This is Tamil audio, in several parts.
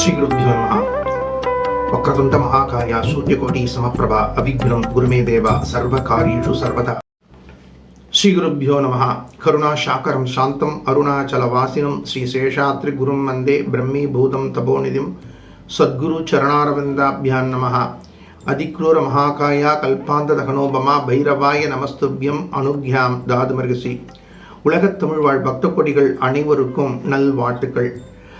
श्रीगुरुभ्यो वक्रतुण्ड महाकाय सूर्यकोटि समप्रभा अभिघ्नं गुरुमे देव सर्वकार्येषु सर्वदा श्रीगुरुभ्यो नमः करुणाशाकरं शान्तम् अरुणाचलवासिनं श्रीशेषात्रिगुरुं वन्दे ब्रह्मीभूतं तपोनिधिं सद्गुरुचरणारविन्दाभ्यां नमः अधिक्रूरमहाकाय कल्पान्तदहनोपमा भैरवाय நமஸ்துபியம் அனுக்யாம் தாதுமர்கசி உலகத் தமிழ் வாழ் பக்த கொடிகள் அனைவருக்கும் நல்வாழ்த்துக்கள்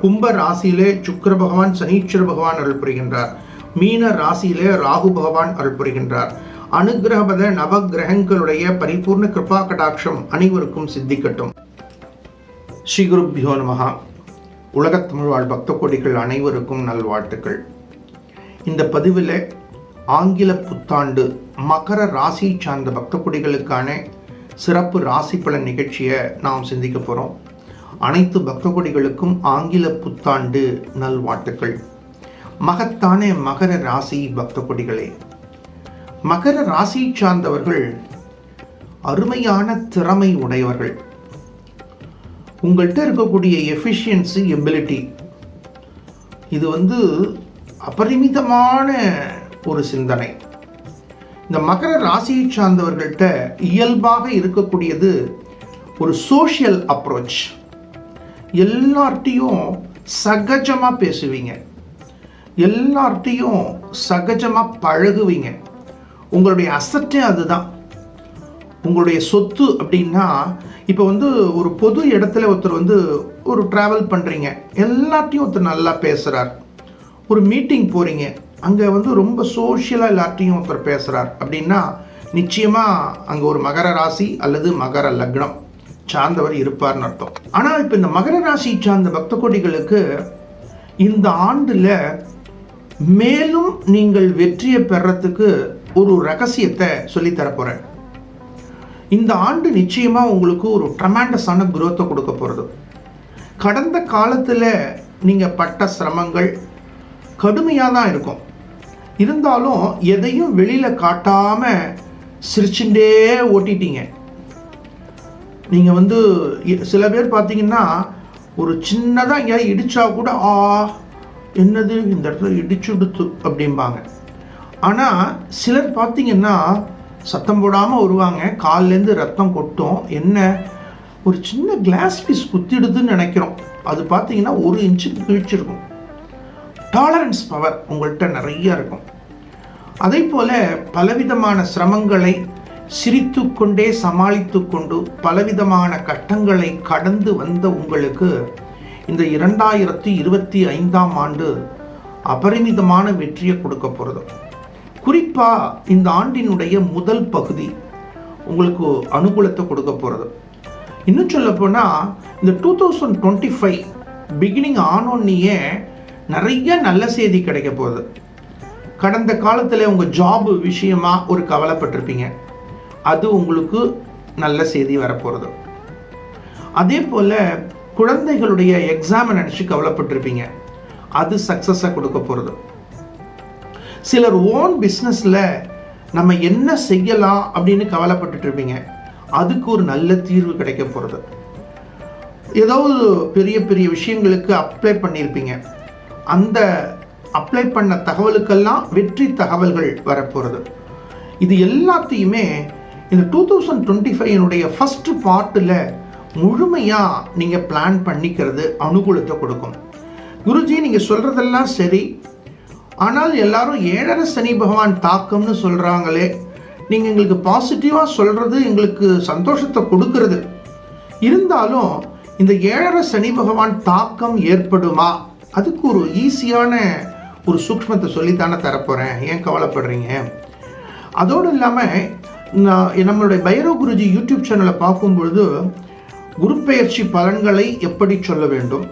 கும்ப ராசியிலே சுக்கர பகவான் சனீஸ்வர பகவான் அருள் புரிகின்றார். மீன ராசியிலே ராகு பகவான் அருள் புரிகின்றார். அனுகிரகபத நவ கிரகங்களுடைய பரிபூர்ண கிருபா கடாட்சம் அனைவருக்கும் சித்திக்கட்டும். ஸ்ரீ குருப்பியோ நமகா உலகத் தமிழ்வாழ் பக்த கோடிகள் அனைவருக்கும் நல்வாழ்த்துக்கள். இந்த பதிவில் ஆங்கில புத்தாண்டு மகர ராசி சார்ந்த பக்த கொடிகளுக்கான சிறப்பு ராசி பலன் நிகழ்ச்சியை நாம் சிந்திக்க போகிறோம் அனைத்து பக்தகோடிகளுக்கும் ஆங்கில புத்தாண்டு நல்வாழ்த்துக்கள். மகத்தான மகர ராசி பக்தகோடிகளே மகர ராசி சார்ந்தவர்கள் அருமையான திறமை உடையவர்கள். உங்கள்கிட்ட இருக்கக்கூடிய எஃபிஷியன்சி எபிலிட்டி இது வந்து அபரிமிதமான ஒரு சிந்தனை. இந்த மகர ராசியை சார்ந்தவர்கள்ட்ட இயல்பாக இருக்கக்கூடியது ஒரு சோஷியல் அப்ரோச் எல்லார்ட்டையும் சகஜமாக பேசுவீங்க. எல்லார்ட்டையும் சகஜமாக பழகுவீங்க. உங்களுடைய அசட்டே அதுதான். உங்களுடைய சொத்து அப்படின்னா இப்போ வந்து ஒரு பொது இடத்துல ஒருத்தர் வந்து ஒரு ட்ராவல் பண்ணுறீங்க எல்லார்ட்டையும் ஒருத்தர் நல்லா பேசுகிறார் ஒரு மீட்டிங் போகிறீங்க அங்கே வந்து ரொம்ப சோஷியலாக எல்லார்ட்டையும் ஒருத்தர் பேசுகிறார் அப்படின்னா நிச்சயமாக அங்கே ஒரு மகர ராசி அல்லது மகர லக்னம். சார்ந்தவர் இருப்பார்னு அர்த்தம். ஆனால் இப்போ இந்த மகர ராசி சார்ந்த பக்த கோடிகளுக்கு இந்த ஆண்டில் மேலும் நீங்கள் வெற்றியை பெறத்துக்கு ஒரு ரகசியத்தை சொல்லித்தர போகிறேன் இந்த ஆண்டு நிச்சயமாக உங்களுக்கு ஒரு ட்ரமாண்டஸான குரோத்தை கொடுக்க போகிறது கடந்த காலத்தில் நீங்கள் பட்ட சிரமங்கள் கடுமையாக தான் இருக்கும். இருந்தாலும் எதையும் வெளியில் காட்டாமல் சிரிச்சுட்டே ஓட்டிட்டீங்க. நீங்கள் வந்து சில பேர் பார்த்தீங்கன்னா ஒரு சின்னதாக எங்கேயாவது இடிச்சா கூட ஆ என்னது? இந்த இடத்துல இடிச்சுடுத்து அப்படிம்பாங்க. ஆனால் சிலர் பார்த்தீங்கன்னா சத்தம் போடாமல் வருவாங்க. கால்லேருந்து ரத்தம் கொட்டும். என்ன? ஒரு சின்ன கிளாஸ் பீஸ் குத்திடுதுன்னு நினைக்கிறோம். அது பார்த்தீங்கன்னா ஒரு இன்ச்சு கிழிச்சிருக்கும். டாலரன்ஸ் பவர் உங்கள்கிட்ட நிறைய இருக்கும். அதே போல பலவிதமான சிரமங்களை சிரித்து கொண்டே சமாளித்து கொண்டு பலவிதமான கட்டங்களை கடந்து வந்த உங்களுக்கு இந்த இரண்டாயிரத்தி இருபத்தி ஐந்தாம் ஆண்டு அபரிமிதமான வெற்றியை கொடுக்க போகிறது குறிப்பாக இந்த ஆண்டினுடைய முதல் பகுதி உங்களுக்கு அனுகூலத்தை கொடுக்க போகிறது இன்னும் சொல்ல போனால் இந்த two thousand twenty five beginning ஆனோன்னே நிறைய நல்ல செய்தி கிடைக்க போகுது. கடந்த காலத்தில் உங்கள் ஜாப் விஷயமா ஒரு கவலைப்பட்டிருப்பீங்க. அது உங்களுக்கு நல்ல செய்தி வரப்போகிறது அதே போல் குழந்தைகளுடைய எக்ஸாமை நினச்சி கவலைப்பட்டிருப்பீங்க. அது சக்ஸஸாக கொடுக்க போகிறது சிலர் ஓன் பிஸ்னஸில் நம்ம என்ன செய்யலாம் அப்படின்னு கவலைப்பட்டுட்டு இருப்பீங்க அதுக்கு ஒரு நல்ல தீர்வு கிடைக்க போகிறது ஏதாவது பெரிய பெரிய விஷயங்களுக்கு அப்ளை பண்ணியிருப்பீங்க. அந்த அப்ளை பண்ண தகவலுக்கெல்லாம் வெற்றி தகவல்கள் வரப்போகிறது இது எல்லாத்தையுமே இந்த டூ தௌசண்ட் டுவெண்ட்டி ஃபைவனுடைய ஃபஸ்ட்டு பார்ட்டில் முழுமையாக நீங்கள் பிளான் பண்ணிக்கிறது அனுகூலத்தை கொடுக்கும். குருஜி நீங்கள் சொல்கிறதெல்லாம் சரி. ஆனால் எல்லாரும் ஏழரை சனி பகவான் தாக்கம்னு சொல்கிறாங்களே நீங்கள் எங்களுக்கு பாசிட்டிவாக சொல்கிறது எங்களுக்கு சந்தோஷத்தை கொடுக்கறது. இருந்தாலும் இந்த ஏழரை சனி பகவான் தாக்கம் ஏற்படுமா? அதுக்கு ஒரு ஈஸியான ஒரு சூக்ஷ்மத்தை சொல்லித்தானே தரப்போகிறேன் ஏன் கவலைப்படுறீங்க? அதோடு இல்லாமல் நான் நம்மளுடைய பைரவ குருஜி யூடியூப் சேனலை பார்க்கும்பொழுது குருப்பெயர்ச்சி பலன்களை எப்படி சொல்ல வேண்டும்?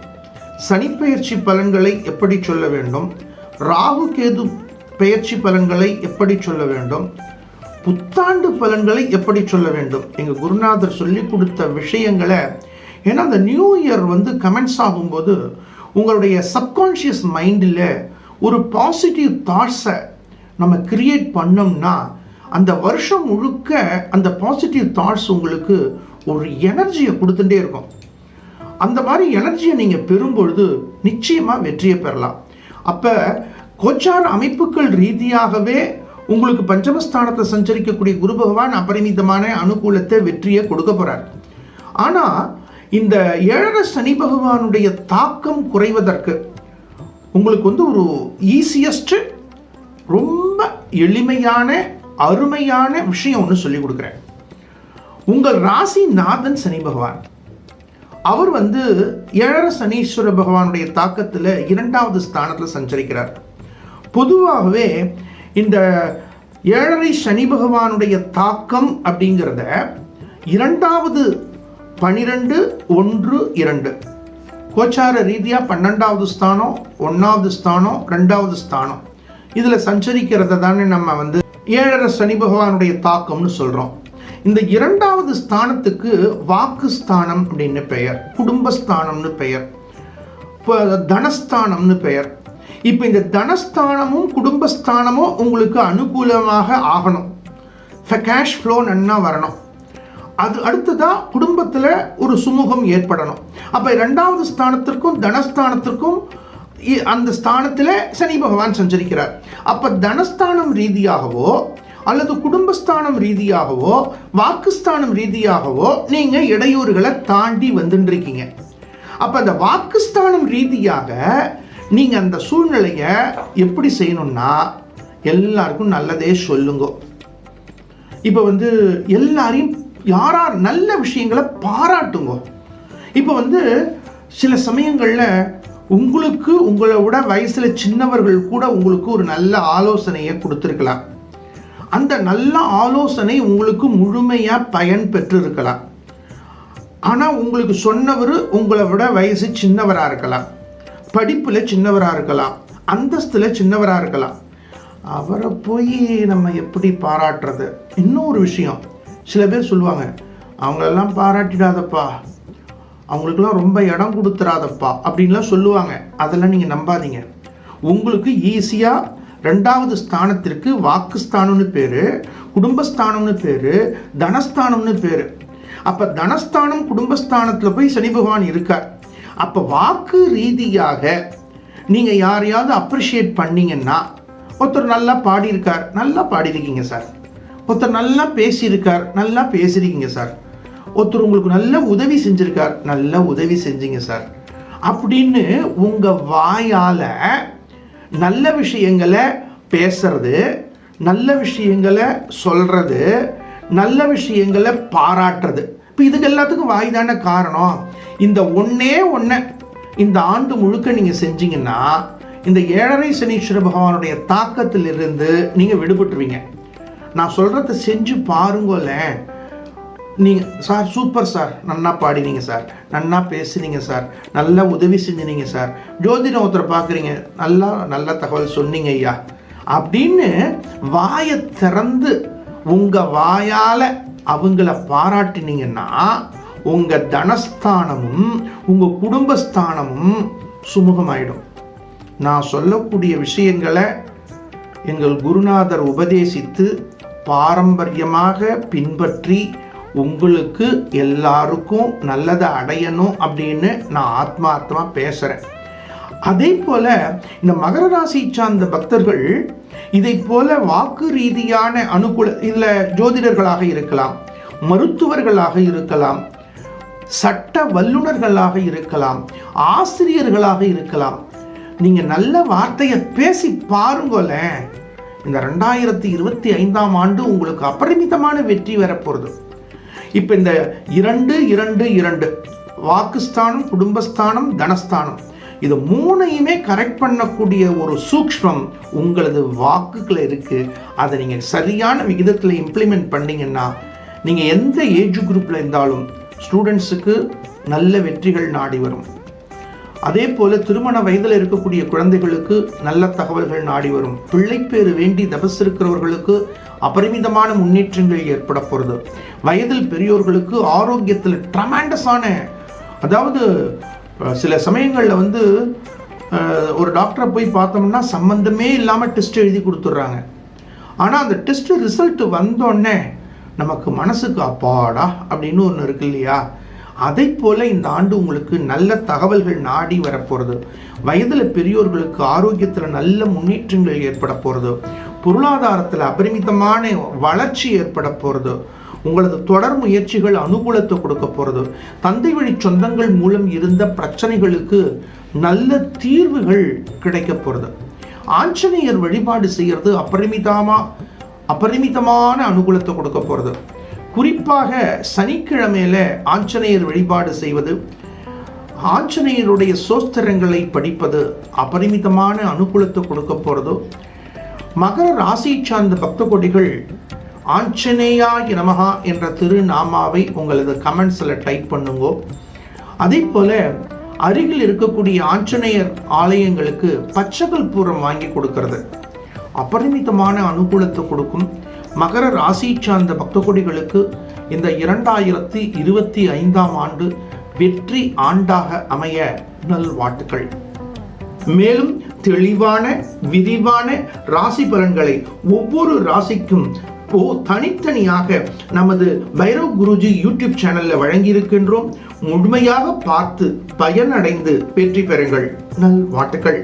சனிப்பெயர்ச்சி பலன்களை எப்படி சொல்ல வேண்டும்? ராகு கேது பெயர்ச்சி பலன்களை எப்படி சொல்ல வேண்டும்? புத்தாண்டு பலன்களை எப்படி சொல்ல வேண்டும்? எங்கள் குருநாதர் சொல்லி கொடுத்த விஷயங்களை ஏன்னா அந்த நியூ இயர் வந்து கமெண்ட்ஸ் ஆகும்போது உங்களுடைய சப்கான்ஷியஸ் மைண்டில் ஒரு பாசிட்டிவ் தாட்ஸை நம்ம கிரியேட் பண்ணோம்னா அந்த வருஷம் முழுக்க அந்த பாசிட்டிவ் தாட்ஸ் உங்களுக்கு ஒரு எனர்ஜியை கொடுத்துட்டே இருக்கும். அந்த மாதிரி எனர்ஜியை நீங்கள் பெறும்பொழுது நிச்சயமாக வெற்றியை பெறலாம். அப்போ கோச்சார அமைப்புகள் ரீதியாகவே உங்களுக்கு பஞ்சமஸ்தானத்தை சஞ்சரிக்கக்கூடிய குரு பகவான் அபரிமிதமான அனுகூலத்தை வெற்றியை கொடுக்க போகிறார் ஆனால் இந்த ஏழரை சனி பகவானுடைய தாக்கம் குறைவதற்கு உங்களுக்கு வந்து ஒரு ஈஸியஸ்ட் ரொம்ப எளிமையான அருமையான விஷயம் ஒன்று சொல்லி கொடுக்குறேன். உங்கள் ராசி நாதன் சனி பகவான். அவர் வந்து ஏழரை சனீஸ்வர பகவானுடைய தாக்கத்தில் இரண்டாவது ஸ்தானத்தில் சஞ்சரிக்கிறார். பொதுவாகவே இந்த ஏழரை சனி பகவானுடைய தாக்கம் அப்படிங்கிறத இரண்டாவது பனிரெண்டு ஒன்று இரண்டு. கோச்சார ரீதியாக பன்னெண்டாவது ஸ்தானம் ஒன்றாவது ஸ்தானம் ரெண்டாவது ஸ்தானம். இதில் சஞ்சரிக்கிறத தானே நம்ம வந்து ஏழரை சனி பகவானுடைய தாக்கம்னு சொல்கிறோம் இந்த இரண்டாவது ஸ்தானத்துக்கு வாக்கு ஸ்தானம் அப்படின்னு பெயர் குடும்பஸ்தானம்னு பெயர் இப்போ தனஸ்தானம்னு பெயர். இப்போ இந்த தனஸ்தானமும் குடும்பஸ்தானமும் உங்களுக்கு அனுகூலமாக ஆகணும். கேஷ் ஃப்ளோ நன்னா வரணும். அது அடுத்ததாக குடும்பத்தில் ஒரு சுமூகம் ஏற்படணும். அப்போ ரெண்டாவது ஸ்தானத்திற்கும் தனஸ்தானத்திற்கும் அந்த ஸ்தானத்தில் சனி பகவான் சஞ்சரிக்கிறார். அப்போ தனஸ்தானம் ரீதியாகவோ அல்லது குடும்பஸ்தானம் ரீதியாகவோ வாக்குஸ்தானம் ரீதியாகவோ நீங்கள் இடையூறுகளை தாண்டி வந்துட்டுருக்கீங்க அப்போ அந்த வாக்குஸ்தானம் ரீதியாக நீங்கள் அந்த சூழ்நிலையை எப்படி செய்யணும்னா எல்லாருக்கும் நல்லதே சொல்லுங்க. இப்போ வந்து எல்லாரையும் யாரார் நல்ல விஷயங்களை பாராட்டுங்க. இப்போ வந்து சில சமயங்களில் உங்களுக்கு உங்களை விட வயசில் சின்னவர்கள் கூட உங்களுக்கு ஒரு நல்ல ஆலோசனையை கொடுத்துருக்கலாம். அந்த நல்ல ஆலோசனை உங்களுக்கு முழுமையாக பயன் பெற்றிருக்கலாம். ஆனால் உங்களுக்கு சொன்னவர் உங்களை விட வயசு சின்னவராக இருக்கலாம். படிப்பில் சின்னவராக இருக்கலாம். அந்தஸ்தில் சின்னவராக இருக்கலாம். அவரை போய் நம்ம எப்படி பாராட்டுறது? இன்னொரு விஷயம். சில பேர் சொல்லுவாங்க அவங்களெல்லாம் பாராட்டிடாதப்பா. அவங்களுக்கெல்லாம் ரொம்ப இடம் கொடுத்துறாதப்பா அப்படின்லாம் சொல்லுவாங்க. அதெல்லாம் நீங்கள் நம்பாதீங்க. உங்களுக்கு ஈஸியாக ரெண்டாவது ஸ்தானத்திற்கு வாக்குஸ்தானம்னு பேர் குடும்பஸ்தானம்னு பேர் தனஸ்தானம்னு பேர். அப்போ தனஸ்தானம் குடும்பஸ்தானத்தில் போய் சனி பகவான் இருக்கார். அப்போ வாக்கு ரீதியாக நீங்கள் யாரையாவது அப்ரிஷியேட் பண்ணீங்கன்னா ஒருத்தர் நல்லா பாடியிருக்கார். நல்லா பாடியிருக்கீங்க சார். ஒருத்தர் நல்லா பேசியிருக்கார். நல்லா பேசியிருக்கீங்க சார். ஒருத்தர் உங்களுக்கு நல்ல உதவி செஞ்சுருக்கார். நல்ல உதவி செஞ்சீங்க சார் அப்படின்னு உங்கள் வாயால் நல்ல விஷயங்களை பேசுறது நல்ல விஷயங்களை சொல்கிறது நல்ல விஷயங்களை பாராட்டுறது. இப்போ இதுக்கு எல்லாத்துக்கும் வாய் தானே காரணம்? இந்த ஒன்றே ஒன்று இந்த ஆண்டு முழுக்க நீங்கள் செஞ்சீங்கன்னா இந்த ஏழரை சனீஸ்வர பகவானுடைய தாக்கத்திலிருந்து நீங்கள் விடுபட்டுருவீங்க. நான் சொல்கிறத செஞ்சு பாருங்களேன். நீங்கள் சார் சூப்பர் சார் நன்னா பாடினீங்க சார் நன்னா பேசுனீங்க சார் நல்லா உதவி செஞ்சுனீங்க சார் ஜோதிடம் ஒருத்தரை பார்க்குறீங்க. நல்லா நல்ல தகவல் சொன்னீங்க ஐயா. அப்படின்னு வாயை திறந்து உங்கள் வாயால் அவங்கள பாராட்டினீங்கன்னா உங்கள் தனஸ்தானமும் உங்கள் குடும்பஸ்தானமும் சுமூகமாயிடும். நான் சொல்லக்கூடிய விஷயங்களை எங்கள் குருநாதர் உபதேசித்து பாரம்பரியமாக பின்பற்றி உங்களுக்கு எல்லாருக்கும் நல்லதை அடையணும் அப்படின்னு நான் ஆத்மார்த்தமாக பேசுகிறேன் அதே போல் இந்த மகர ராசி சார்ந்த பக்தர்கள் இதை போல வாக்கு ரீதியான அனுகூல இதில் ஜோதிடர்களாக இருக்கலாம் மருத்துவர்களாக இருக்கலாம் சட்ட வல்லுநர்களாக இருக்கலாம் ஆசிரியர்களாக இருக்கலாம். நீங்கள் நல்ல வார்த்தையை பேசி பாருங்களேன். இந்த ரெண்டாயிரத்தி இருபத்தி ஐந்தாம் ஆண்டு உங்களுக்கு அபரிமிதமான வெற்றி வரப்போகிறது இப்போ இந்த இரண்டு இரண்டு இரண்டு. வாக்குஸ்தானம் குடும்பஸ்தானம் தனஸ்தானம். இது மூணையுமே கரெக்ட் பண்ணக்கூடிய ஒரு சூக்ஷ்மம் உங்களது வாக்குகள் இருக்குது அதை நீங்கள் சரியான விகிதத்தில் இம்ப்ளிமெண்ட் பண்ணிங்கன்னா நீங்கள் எந்த ஏஜ் குரூப்பில் இருந்தாலும் ஸ்டூடெண்ட்ஸுக்கு நல்ல வெற்றிகள் நாடி வரும். அதே போல் திருமண வயதில் இருக்கக்கூடிய குழந்தைகளுக்கு நல்ல தகவல்கள் நாடி வரும். பிள்ளைப்பேறு வேண்டி தபஸ் இருக்கிறவர்களுக்கு அபரிமிதமான முன்னேற்றங்கள் ஏற்பட போகிறது வயதில் பெரியோர்களுக்கு ஆரோக்கியத்தில் ட்ரமாண்டஸான அதாவது சில சமயங்களில் வந்து ஒரு டாக்டரை போய் பார்த்தோம்னா சம்மந்தமே இல்லாமல் டெஸ்ட் எழுதி கொடுத்துட்றாங்க. ஆனால் அந்த டெஸ்ட் ரிசல்ட் வந்தோடனே நமக்கு மனசுக்கு அப்பாடா அப்படின்னு ஒன்று இருக்கு இல்லையா? அதை போல இந்த ஆண்டு உங்களுக்கு நல்ல தகவல்கள் நாடி வரப்போகிறது வயதில் பெரியோர்களுக்கு ஆரோக்கியத்தில் நல்ல முன்னேற்றங்கள் ஏற்பட போகிறது பொருளாதாரத்தில் அபரிமிதமான வளர்ச்சி ஏற்பட போகிறது உங்களது தொடர் முயற்சிகள் அனுகூலத்தை கொடுக்க போகிறது தந்தை வழி சொந்தங்கள் மூலம் இருந்த பிரச்சனைகளுக்கு நல்ல தீர்வுகள் கிடைக்க போகிறது ஆஞ்சநேயர் வழிபாடு செய்கிறது அபரிமிதமா அபரிமிதமான அனுகூலத்தை கொடுக்க போகிறது குறிப்பாக சனிக்கிழமையில் ஆஞ்சநேயர் வழிபாடு செய்வது ஆஞ்சநேயருடைய சோஸ்திரங்களை படிப்பது அபரிமிதமான அனுகூலத்தை கொடுக்க போகிறது மகர ராசி சார்ந்த பக்த கொடிகள் ஆஞ்சநேயாய நமகா என்ற திருநாமாவை உங்களது கமெண்ட்ஸில் டைப் பண்ணுங்கோ. அதே போல் அருகில் இருக்கக்கூடிய ஆஞ்சநேயர் ஆலயங்களுக்கு பச்சைகள் பூரம் வாங்கி கொடுக்கறது. அபரிமிதமான அனுகூலத்தை கொடுக்கும் மகர ராசி சார்ந்த பக்தகுடிகளுக்கு இந்த இரண்டாயிரத்தி இருபத்தி ஐந்தாம் ஆண்டு வெற்றி ஆண்டாக அமைய நல்வாழ்த்துக்கள் மேலும் தெளிவான விரிவான ராசி பலன்களை ஒவ்வொரு ராசிக்கும் இப்போ தனித்தனியாக நமது பைரவ் குருஜி யூடியூப் சேனல்ல வழங்கியிருக்கின்றோம். முழுமையாக பார்த்து பயனடைந்து வெற்றி பெறுங்கள். நல் வாழ்த்துக்கள்.